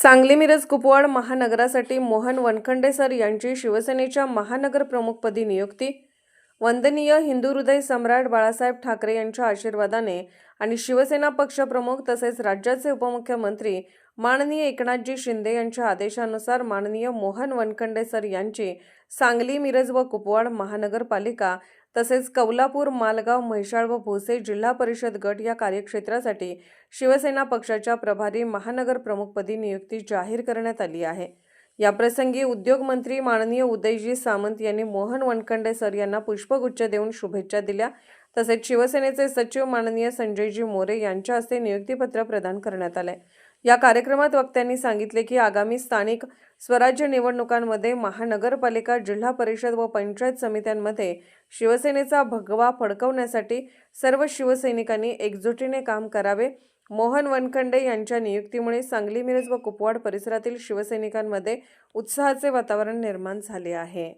सांगली मिरज कुपवाड महानगरासाठी मोहन वनखंडे सर यांची शिवसेनेच्या महानगरप्रमुखपदी नियुक्ती वंदनीय हिंदू हृदय सम्राट बाळासाहेब ठाकरे यांच्या आशीर्वादाने आणि शिवसेना पक्षप्रमुख तसेच राज्याचे उपमुख्यमंत्री माननीय एकनाथजी शिंदे यांच्या आदेशानुसार माननीय मोहन वनखंडे सर यांची सांगली मिरज व कुपवाड महानगरपालिका तसेच कौलापूर मालगाव म्हैसाळ व भोसे जिल्हा परिषद गट या कार्यक्षेत्रासाठी शिवसेना पक्षाच्या प्रभारी महानगर प्रमुखपदी नियुक्ती जाहीर करण्यात आली आहे. याप्रसंगी उद्योग मंत्री माननीय उदयजी सामंत यांनी मोहन वनखंडे सर यांना पुष्पगुच्छ देऊन शुभेच्छा दिल्या. तसेच शिवसेनेचे सचिव माननीय संजयजी मोरे यांच्या हस्ते नियुक्तीपत्र प्रदान करण्यात आले. या कार्यक्रमात वक्त्यांनी सांगितले की आगामी स्थानिक स्वराज्य निवडणुकांमध्ये महानगरपालिका जिल्हा परिषद व पंचायत समित्यांमध्ये शिवसेनेचा भगवा फडकवण्यासाठी सर्व शिवसैनिकांनी एकजुटीने काम करावे. मोहन वनखंडे यांच्या नियुक्तीमुळे सांगली मिरज व कुपवाड परिसरातील शिवसैनिकांमध्ये उत्साहाचे वातावरण निर्माण झाले आहे.